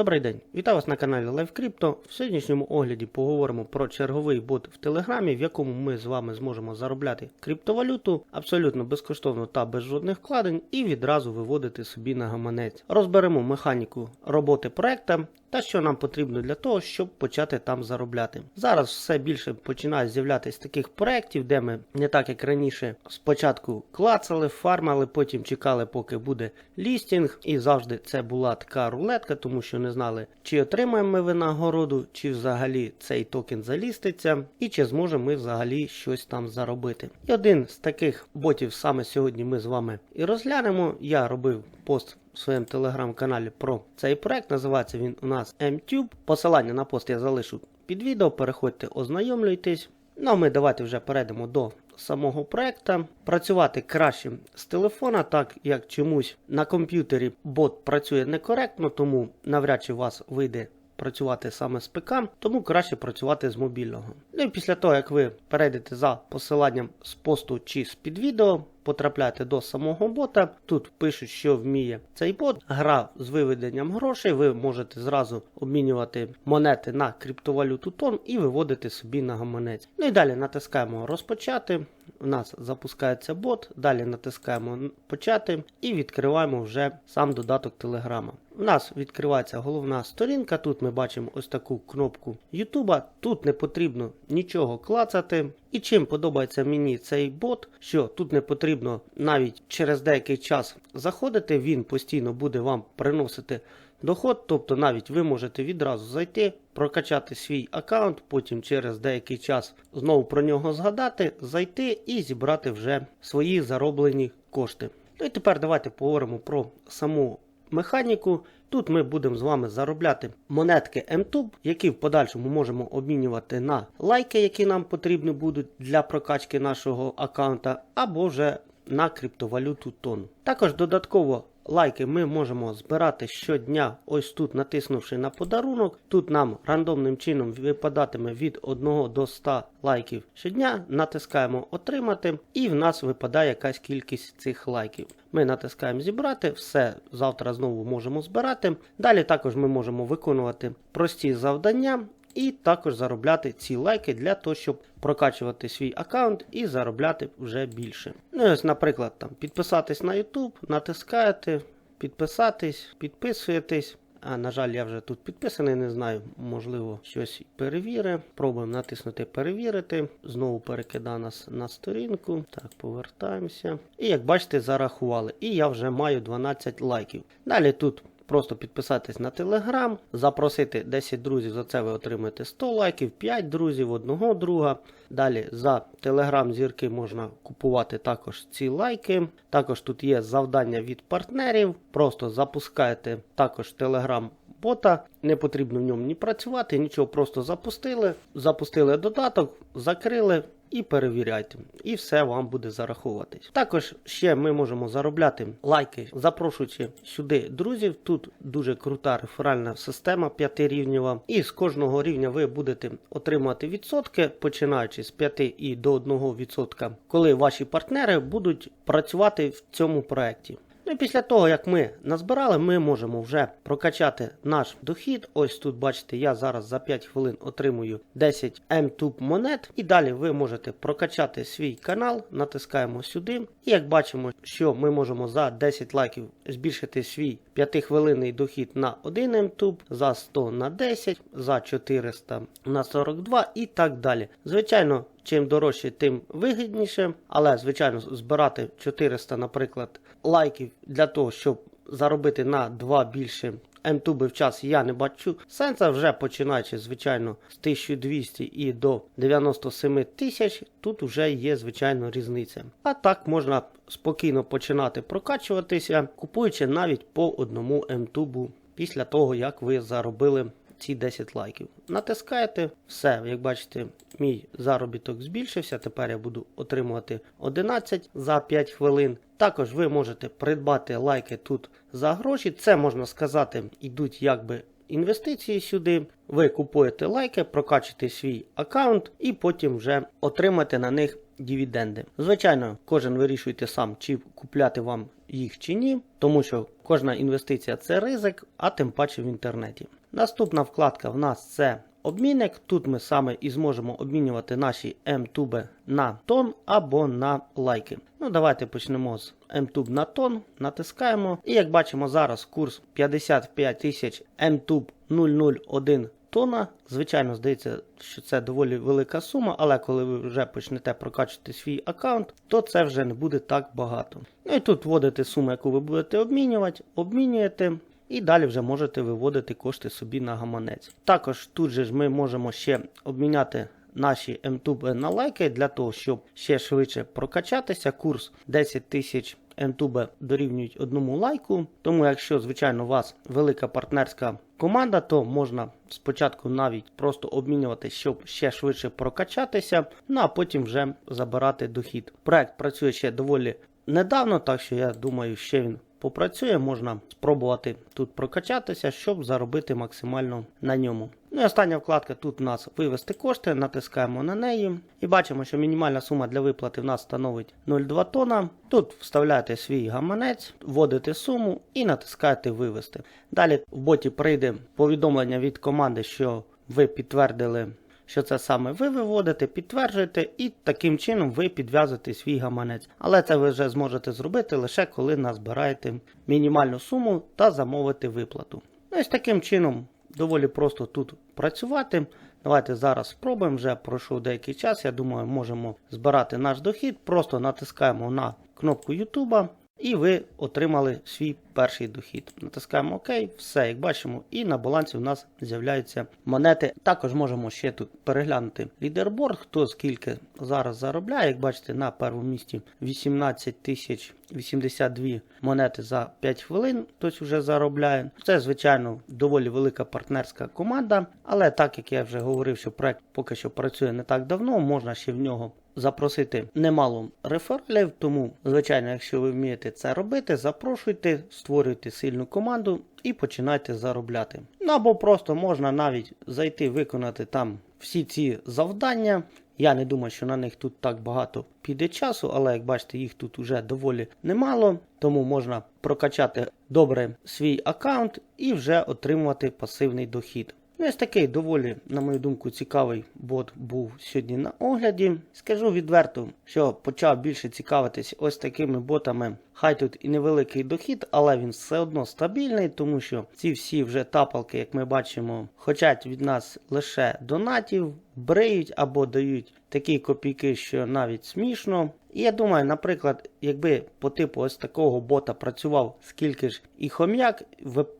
Добрий день, вітаю вас на каналі LiveCrypto. В сьогоднішньому огляді поговоримо про черговий бот в Телеграмі, в якому ми з вами зможемо заробляти криптовалюту абсолютно безкоштовно та без жодних вкладень і відразу виводити собі на гаманець. Розберемо механіку роботи проекта та що нам потрібно для того, щоб почати там заробляти. Зараз все більше починає з'являтися таких проєктів, де ми не так як раніше спочатку клацали, фармили, потім чекали, поки буде лістінг, і завжди це була така рулетка, тому що не знали, чи отримаємо ми винагороду, чи взагалі цей токен заліститься, і чи зможемо ми взагалі щось там заробити. І один з таких ботів саме сьогодні ми з вами і розглянемо. Я робив пост в своєму телеграм-каналі про цей проект. Називається він у нас MTube. Посилання на пост я залишу під відео. Переходьте, ознайомлюйтесь. Ну а ми давайте вже перейдемо до самого проекту. Працювати краще з телефона, так як чомусь на комп'ютері бот працює некоректно, тому навряд чи у вас вийде. Працювати саме з ПК, тому краще працювати з мобільного. Ну і після того, як ви перейдете за посиланням з посту чи з під відео, потрапляєте до самого бота. Тут пишуть, що вміє цей бот. Гра з виведенням грошей. Ви можете зразу обмінювати монети на криптовалюту тон і виводити собі на гаманець. Ну і далі натискаємо розпочати. У нас запускається бот. Далі натискаємо почати і відкриваємо вже сам додаток Телеграма. У нас відкривається головна сторінка. Тут ми бачимо ось таку кнопку YouTube. Тут не потрібно нічого клацати. І чим подобається мені цей бот, що тут не потрібно навіть через деякий час заходити, він постійно буде вам приносити доход. Тобто навіть ви можете відразу зайти, прокачати свій аккаунт, потім через деякий час знову про нього згадати, зайти і зібрати вже свої зароблені кошти. Ну і тепер давайте поговоримо про саму механіку. Тут ми будемо з вами заробляти монетки MTube, які в подальшому можемо обмінювати на лайки, які нам потрібні будуть для прокачки нашого аккаунта, або вже на криптовалюту тон. Також додатково лайки ми можемо збирати щодня, ось тут натиснувши на подарунок. Тут нам рандомним чином випадатиме від 1 до 100 лайків щодня. Натискаємо отримати, і в нас випадає якась кількість цих лайків. Ми натискаємо зібрати, все завтра знову можемо збирати. Далі також ми можемо виконувати прості завдання. І також заробляти ці лайки для того, щоб прокачувати свій аккаунт і заробляти вже більше. Ну ось, наприклад, там підписатись на YouTube, натискаєте, підписатись, підписуєтесь. А, на жаль, я вже тут підписаний, не знаю, можливо, щось перевіри. Пробуємо натиснути перевірити. Знову перекидає нас на сторінку. Так, повертаємося. І як бачите, зарахували. І я вже маю 12 лайків. Далі тут Просто підписатись на телеграм, запросити 10 друзів, за це ви отримаєте 100 лайків, 5 друзів, одного друга. Далі за телеграм зірки можна купувати також ці лайки. Також тут є завдання від партнерів. Просто запускаєте також телеграм. Бота, не потрібно в ньому ні працювати, нічого, просто запустили, запустили додаток, закрили і перевіряйте. І все вам буде зараховуватись. Також ще ми можемо заробляти лайки, запрошуючи сюди друзів. Тут дуже крута реферальна система п'ятирівнєва. І з кожного рівня ви будете отримувати відсотки, починаючи з 5 і до 1%, коли ваші партнери будуть працювати в цьому проєкті. Ну і після того, як ми назбирали, ми можемо вже прокачати наш дохід. Ось тут, бачите, я зараз за 5 хвилин отримую 10 MTube монет. І далі ви можете прокачати свій канал, натискаємо сюди. І як бачимо, що ми можемо за 10 лайків збільшити свій 5-хвилинний дохід на 1 MTube, за 100 на 10, за 400 на 42 і так далі. Звичайно, Чим дорожче, тим вигідніше. Але, звичайно, збирати 400, наприклад, лайків для того, щоб заробити на 2 більше МТуби в час я не бачу сенсу, вже починаючи, звичайно, з 1200 і до 97 тисяч, тут вже є, звичайно, різниця. А так можна спокійно починати прокачуватися, купуючи навіть по одному МТубу після того, як ви заробили ці 10 лайків. Натискаєте, все, як бачите, мій заробіток збільшився. Тепер я буду отримувати 11 за 5 хвилин. Також ви можете придбати лайки тут за гроші. Це можна сказати, йдуть якби інвестиції сюди. Ви купуєте лайки, прокачуєте свій аккаунт і потім вже отримаєте на них дивіденди. Звичайно, кожен вирішуйте сам, чи купляти вам їх чи ні, тому що кожна інвестиція це ризик, а тим паче в інтернеті. Наступна вкладка в нас це обмінник. Тут ми саме і зможемо обмінювати наші МТуби на тон або на лайки. Ну, давайте почнемо з МТуб на тон, натискаємо. І як бачимо зараз курс 55 тисяч МТуб 001 тона. Звичайно, здається, що це доволі велика сума, але коли ви вже почнете прокачувати свій аккаунт, то це вже не буде так багато. Ну і тут вводите суму, яку ви будете обмінювати, обмінюєте. І далі вже можете виводити кошти собі на гаманець. Також тут же ж ми можемо ще обміняти наші МТУБ на лайки для того, щоб ще швидше прокачатися. Курс 10 тисяч МТУБ дорівнюють одному лайку. Тому, якщо, звичайно, у вас велика партнерська команда, то можна спочатку навіть просто обмінювати, щоб ще швидше прокачатися, ну а потім вже забирати дохід. Проект працює ще доволі недавно, так що я думаю, ще він попрацює, можна спробувати тут прокачатися, щоб заробити максимально на ньому. Ну і остання вкладка тут у нас вивести кошти, натискаємо на неї і бачимо, що мінімальна сума для виплати в нас становить 0,2 тона. Тут вставляєте свій гаманець, вводите суму і натискаєте вивести. Далі в боті прийде повідомлення від команди, що ви підтвердили що це саме ви виводите, підтверджуєте, і таким чином ви підв'язуєте свій гаманець. Але це ви вже зможете зробити лише коли назбираєте мінімальну суму та замовите виплату. Ну і таким чином доволі просто тут працювати. Давайте зараз спробуємо. Вже пройшов деякий час. Я думаю, можемо збирати наш дохід. Просто натискаємо на кнопку YouTube. І ви отримали свій перший дохід. Натискаємо ОК, все, як бачимо, і на балансі у нас з'являються монети. Також можемо ще тут переглянути лідерборд, хто скільки зараз заробляє. Як бачите, на першому місці 18 тисяч 82 монети за 5 хвилин. Хтось вже заробляє. Це, звичайно, доволі велика партнерська команда. Але так як я вже говорив, що проект поки що працює не так давно, можна ще в нього запросити немало рефералів. Тому, звичайно, якщо ви вмієте це робити, запрошуйте, створюйте сильну команду і починайте заробляти. Ну або просто можна навіть зайти, виконати там всі ці завдання. Я не думаю, що на них тут так багато піде часу, але як бачите, їх тут вже доволі немало, тому можна прокачати добре свій аккаунт і вже отримувати пасивний дохід. Ну, ось такий доволі, на мою думку, цікавий бот був сьогодні на огляді. Скажу відверто, що почав більше цікавитись ось такими ботами. Хай тут і невеликий дохід, але він все одно стабільний, тому що ці всі вже тапалки, як ми бачимо, хочуть від нас лише донатів, бриють або дають такі копійки, що навіть смішно. І я думаю, наприклад, якби по типу ось такого бота працював скільки ж і хом'як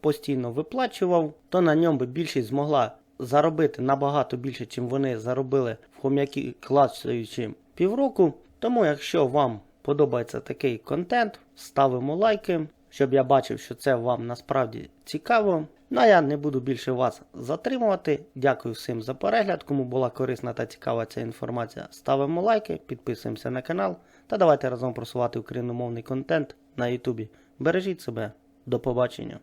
постійно виплачував, то на ньому би більшість змогла заробити набагато більше, чим вони заробили в хом'які клацаючи півроку. Тому, якщо вам подобається такий контент, ставимо лайки, щоб я бачив, що це вам насправді цікаво. Ну а я не буду більше вас затримувати. Дякую всім за перегляд. Кому була корисна та цікава ця інформація, ставимо лайки, підписуємося на канал та давайте разом просувати україномовний контент на Ютубі. Бережіть себе, до побачення.